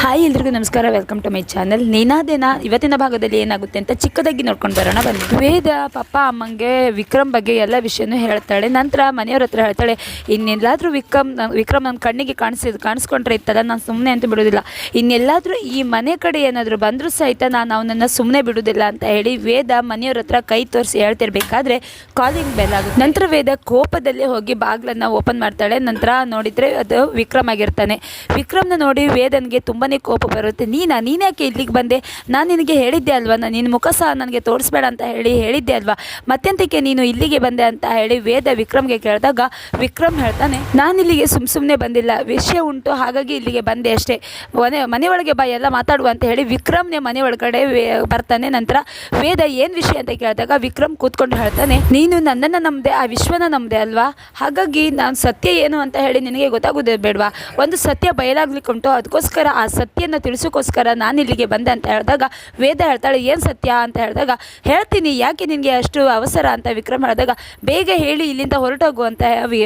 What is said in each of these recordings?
Hi ಎಲ್ರಿಗೂ ನಮಸ್ಕಾರ. Welcome to my channel ನೇನಾದೇನ ಇವತ್ತಿನ ಭಾಗದಲ್ಲಿ ಏನಾಗುತ್ತೆ ಅಂತ ಚಿಕ್ಕದಾಗಿ ನೋಡ್ಕೊಂಡು ಬರೋಣ. ಬನ್ನಿ. ವೇದ ಪಪ್ಪ ಅಮ್ಮಂಗೆ ವಿಕ್ರಮ್ ಬಗ್ಗೆ ಎಲ್ಲ ವಿಷಯನೂ ಹೇಳ್ತಾಳೆ. ನಂತರ ಮನೆಯವ್ರ ಹತ್ರ ಹೇಳ್ತಾಳೆ, ಇನ್ನೆಲ್ಲಾದರೂ ವಿಕ್ರಮ್ ನನ್- ವಿಕ್ರಮ್ ನನ್ನ ಕಣ್ಣಿಗೆ ಕಾಣಿಸಿದ್, ಕಾಣಿಸ್ಕೊಂಡ್ರೆ ಇತ್ತಲ್ಲ? ನಾನು ಸುಮ್ಮನೆ ಅಂತ ಬಿಡೋದಿಲ್ಲ. ಇನ್ನೆಲ್ಲಾದರೂ ಈ ಮನೆ ಕಡೆ ಏನಾದರೂ ಬಂದರೂ ಸಹಿತ ನಾನು ಅವನನ್ನು ಸುಮ್ಮನೆ ಬಿಡೋದಿಲ್ಲ ಅಂತ ಹೇಳಿ ವೇದ ಮನೆಯವ್ರ ಹತ್ರ ಕೈ ತೋರಿಸಿ ಹೇಳ್ತಿರ್ಬೇಕಾದ್ರೆ ಕಾಲಿಂಗ್ ಬೆಲ್ ಆಗುತ್ತೆ. ನಂತರ ವೇದ ಕೋಪದಲ್ಲಿ ಹೋಗಿ ಬಾಗ್ಲನ್ನ ಓಪನ್ ಮಾಡ್ತಾಳೆ. ನಂತರ ನೋಡಿದ್ರೆ ಅದು ವಿಕ್ರಮ್ ಆಗಿರ್ತಾನೆ. ವಿಕ್ರಮ್ನ ನೋಡಿ ವೇದನ್ಗೆ ತುಂಬಾನೇ ಕೋಪ ಬರುತ್ತೆ. ನೀನಾ? ಯಾಕೆ ಇಲ್ಲಿಗೆ ಬಂದೆ? ನಾನು ನಿನಗೆ ಹೇಳಿದ್ದೆ ಅಲ್ವಾ? ನಾನು ನಿನ್ನ ಮುಖ ಸಹ ನನಗೆ ತೋರಿಸ್ಬೇಡ ಅಂತ ಹೇಳಿ ಹೇಳಿದ್ದೆ ಅಲ್ವಾ? ಮತ್ತೆಂತಕ್ಕೆ ನೀನು ಇಲ್ಲಿಗೆ ಬಂದೆ ಅಂತ ಹೇಳಿ ವೇದ ವಿಕ್ರಮ್ಗೆ ಕೇಳಿದಾಗ ವಿಕ್ರಮ್ ಹೇಳ್ತಾನೆ, ನಾನು ಇಲ್ಲಿಗೆ ಸುಮ್ ಸುಮ್ಮನೆ ಬಂದಿಲ್ಲ. ವಿಷಯ ಉಂಟು, ಹಾಗಾಗಿ ಇಲ್ಲಿಗೆ ಬಂದೆ ಅಷ್ಟೇ. ಮನೆ ಒಳಗೆ ಬಾ, ಎಲ್ಲ ಮಾತಾಡುವ ಅಂತ ಹೇಳಿ ವಿಕ್ರಮ್ನೇ ಮನೆ ಒಳಗಡೆ ಬರ್ತಾನೆ. ನಂತರ ವೇದ ಏನು ವಿಷಯ ಅಂತ ಕೇಳಿದಾಗ ವಿಕ್ರಮ್ ಕೂತ್ಕೊಂಡು ಹೇಳ್ತಾನೆ, ನೀನು ನನ್ನನ್ನು ನಂಬದೆ, ಆ ವಿಶ್ವನ ನಂಬದೆ ಅಲ್ವಾ? ಹಾಗಾಗಿ ನಾನು ಸತ್ಯ ಏನು ಅಂತ ಹೇಳಿ ನಿನಗೆ ಗೊತ್ತಾಗೋದೇ ಬೇಡವಾ? ಒಂದು ಸತ್ಯ ಬಯಲಾಗ್ಲಿಕ್ಕೆ ಉಂಟು ಅದಕ್ಕೋಸ್ಕರ ಆ ಸತ್ಯನ ತಿಳಿಸೋಕ್ಕೋಸ್ಕರ ನಾನು ಇಲ್ಲಿಗೆ ಬಂದೆ ಅಂತ ಹೇಳಿದಾಗ, ವೇದ ಹೇಳ್ತಾಳೆ, ಏನು ಸತ್ಯ? ಅಂತ ಹೇಳಿದಾಗ, ಹೇಳ್ತೀನಿ, ಯಾಕೆ ನಿನಗೆ ಅಷ್ಟು ಅವಸರ? ಅಂತ ವಿಕ್ರಮ್ ಹೇಳಿದಾಗ, ಬೇಗ ಹೇಳಿ, ಇಲ್ಲಿಂದ ಹೊರಟೋಗು ಅಂತ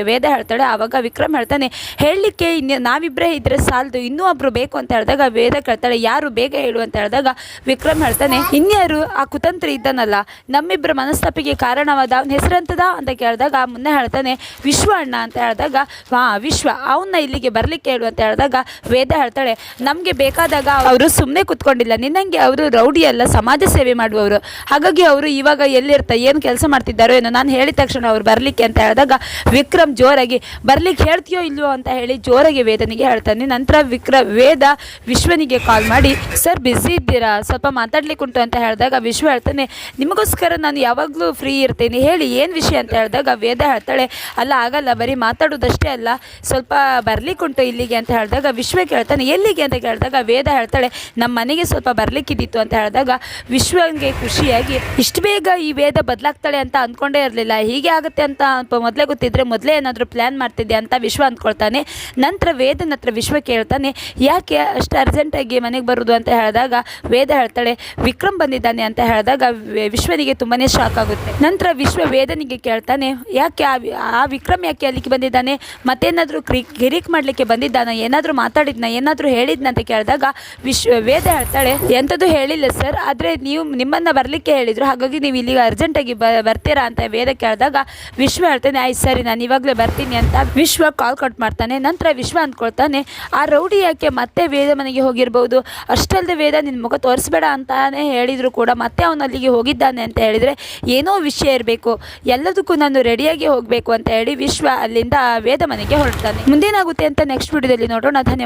ವೇದ ಹೇಳ್ತಾಳೆ. ಆವಾಗ ವಿಕ್ರಮ್ ಹೇಳ್ತಾನೆ, ಹೇಳಲಿಕ್ಕೆ ಇನ್ನು ನಾವಿಬ್ಬರೇ ಇದ್ರೆ ಸಾಲದು, ಇನ್ನೂ ಒಬ್ಬರು ಬೇಕು ಅಂತ ಹೇಳಿದಾಗ ವೇದ ಕೇಳ್ತಾಳೆ, ಯಾರು? ಬೇಗ ಹೇಳು ಅಂತ ಹೇಳಿದಾಗ ವಿಕ್ರಮ್ ಹೇಳ್ತಾನೆ, ಇನ್ಯಾರು? ಆ ಕುತಂತ್ರ ಇದ್ದಾನಲ್ಲ ನಮ್ಮಿಬ್ಬರ ಮನಸ್ತಾಪಿಗೆ ಕಾರಣವಾದ ಅವನ ಹೆಸರಂತದ? ಅಂತ ಕೇಳಿದಾಗ ಮುನ್ನೆ ಹೇಳ್ತಾನೆ, ವಿಶ್ವ ಅಣ್ಣ ಅಂತ ಹೇಳಿದಾಗ ಹಾಂ ವಿಶ್ವ ಅವನ್ನ ಇಲ್ಲಿಗೆ ಬರಲಿಕ್ಕೆ ಹೇಳು ಅಂತ ಹೇಳಿದಾಗ ವೇದ ಹೇಳ್ತಾಳೆ, ನಮಗೆ ಬೇಕಾದಾಗ ಅವರು ಸುಮ್ಮನೆ ಕುತ್ಕೊಂಡಿಲ್ಲ. ನಿನ್ನಂಗೆ ಅವರು ರೌಡಿ ಅಲ್ಲ, ಸಮಾಜ ಸೇವೆ ಮಾಡುವವರು. ಹಾಗಾಗಿ ಅವರು ಇವಾಗ ಎಲ್ಲಿರ್ತಾರೆ ಏನು ಕೆಲಸ ಮಾಡ್ತಿದ್ದಾರೋ ಏನೋ ನಾನು ಹೇಳಿದ ತಕ್ಷಣ ಅವ್ರು ಬರಲಿಕ್ಕೆ ಅಂತ ಹೇಳಿದಾಗ ವಿಕ್ರಮ್ ಜೋರಾಗಿ ಬರ್ಲಿಕ್ಕೆ ಹೇಳ್ತೀಯೋ ಇಲ್ವೋ ಅಂತ ಹೇಳಿ ಜೋರಾಗಿ ವೇದನಿಗೆ ಹೇಳ್ತಾನೆ. ನಂತರ ವಿಕ್ರ, ವೇದ ವಿಶ್ವನಿಗೆ ಕಾಲ್ ಮಾಡಿ, ಸರ್ ಬ್ಯುಸಿ ಇದ್ದೀರಾ? ಸ್ವಲ್ಪ ಮಾತಾಡ್ಲಿಕ್ಕೆ ಉಂಟು ಅಂತ ಹೇಳಿದಾಗ ವಿಶ್ವ ಹೇಳ್ತಾನೆ, ನಿಮಗೋಸ್ಕರ ನಾನು ಯಾವಾಗಲೂ ಫ್ರೀ ಇರ್ತೀನಿ. ಹೇಳಿ, ಏನು ವಿಷಯ ಅಂತ ಹೇಳಿದಾಗ ವೇದ ಹೇಳ್ತಾಳೆ, ಅಲ್ಲ, ಆಗಲ್ಲ, ಬರೀ ಮಾತಾಡೋದಷ್ಟೇ ಅಲ್ಲ. ಸ್ವಲ್ಪ ಬರ್ಲಿಕ್ಕುಂಟು ಇಲ್ಲಿಗೆ ಅಂತ ಹೇಳಿದಾಗ ವಿಶ್ವ ಕೇಳ್ತಾನೆ, ಎಲ್ಲಿಗೆ? ಅಂತ ಕೇಳಿದಾಗ ವೇದ ಹೇಳ್ತಾಳೆ ನಮ್ಮ ಮನೆಗೆ ಸ್ವಲ್ಪ ಬರಲಿಕ್ಕಿದ್ದಿತ್ತು ಅಂತ ಹೇಳಿದಾಗ, ವಿಶ್ವನಿಗೆ ಖುಷಿಯಾಗಿ, ಇಷ್ಟು ಬೇಗ ಈ ವೇದ ಬದಲಾಗ್ತಾಳೆ ಅಂತ ಅಂದ್ಕೊಂಡೇ ಇರಲಿಲ್ಲ. ಹೀಗೆ ಆಗುತ್ತೆ ಅಂತ ಮೊದಲೇ ಗೊತ್ತಿದ್ರೆ ಮೊದಲೇ ಏನಾದರೂ ಪ್ಲ್ಯಾನ್ ಮಾಡ್ತಿದ್ದೆ ಅಂತ ವಿಶ್ವ ಅಂದ್ಕೊಳ್ತಾನೆ. ನಂತರ ವೇದನ ಹತ್ರ ವಿಶ್ವ ಕೇಳ್ತಾನೆ, ಯಾಕೆ ಅಷ್ಟು ಅರ್ಜೆಂಟಾಗಿ ಮನೆಗೆ ಬರೋದು? ಅಂತ ಹೇಳಿದಾಗ, ವೇದ ಹೇಳ್ತಾಳೆ, ವಿಕ್ರಮ್ ಬಂದಿದ್ದಾನೆ ಅಂತ ಹೇಳಿದಾಗ ವಿಶ್ವನಿಗೆ ತುಂಬಾ ಶಾಕ್ ಆಗುತ್ತೆ. ನಂತರ ವಿಶ್ವ ವೇದನಿಗೆ ಕೇಳ್ತಾನೆ, ಯಾಕೆ ಆ ವಿಕ್ರಮ್ ಯಾಕೆ ಅಲ್ಲಿಗೆ ಬಂದಿದ್ದಾನೆ? ಮತ್ತೇನಾದರೂ ಕ್ರಿ ಕಿರಿಕ್ ಮಾಡಲಿಕ್ಕೆ ಬಂದಿದ್ದಾನ? ಏನಾದರೂ ಮಾತಾಡಿದ್ನ? ಏನಾದರೂ ಹೇಳಿದ್ನ ಅಂತ ಕೇಳಿದಾಗ ವಿಶ್ವ ವೇದ ಹೇಳ್ತಾಳೆ ಎಂಥದ್ದು ಹೇಳಿಲ್ಲ ಸರ್, ಆದರೆ ನೀವು ನಿಮ್ಮನ್ನು ಬರಲಿಕ್ಕೆ ಹೇಳಿದರು, ಹಾಗಾಗಿ ನೀವು ಇಲ್ಲಿಗೆ ಅರ್ಜೆಂಟಾಗಿ ಬ ಬರ್ತೀರಾ ಅಂತ ವೇದ ಕೇಳಿದಾಗ, ವಿಶ್ವ ಹೇಳ್ತಾನೆ, ಆಯ್ತು ಸರಿ, ನಾನು ಇವಾಗಲೇ ಬರ್ತೀನಿ ಅಂತ ವಿಶ್ವ ಕಾಲ್ ಕಟ್ ಮಾಡ್ತಾನೆ, ನಂತರ ವಿಶ್ವ ಅಂದ್ಕೊಳ್ತಾನೆ, ಆ ರೌಡಿ ಯಾಕೆ ಮತ್ತೆ ವೇದ ಮನೆಗೆ ಹೋಗಿರ್ಬೋದು? ಅಷ್ಟಲ್ಲದೆ ವೇದ ನಿನ್ನ ಮುಖ ತೋರಿಸ್ಬೇಡ ಅಂತಾನೆ ಹೇಳಿದ್ರು ಕೂಡ, ಮತ್ತೆ ಅವನು ಅಲ್ಲಿಗೆ ಹೋಗಿದ್ದಾನೆ ಅಂತ ಹೇಳಿದರೆ ಏನೋ ವಿಷಯ ಇರಬೇಕು, ಎಲ್ಲದಕ್ಕೂ ನಾನು ರೆಡಿಯಾಗಿ ಹೋಗಬೇಕು ಅಂತ ಹೇಳಿ ವಿಶ್ವ ಅಲ್ಲಿಂದ ವೇದ ಮನೆಗೆ ಹೊರಡ್ತಾನೆ. ಮುಂದೇನಾಗುತ್ತೆ ಅಂತ ನೆಕ್ಸ್ಟ್ ವಿಡಿಯೋದಲ್ಲಿ ನೋಡೋಣ. ಧನ್ಯವಾದ.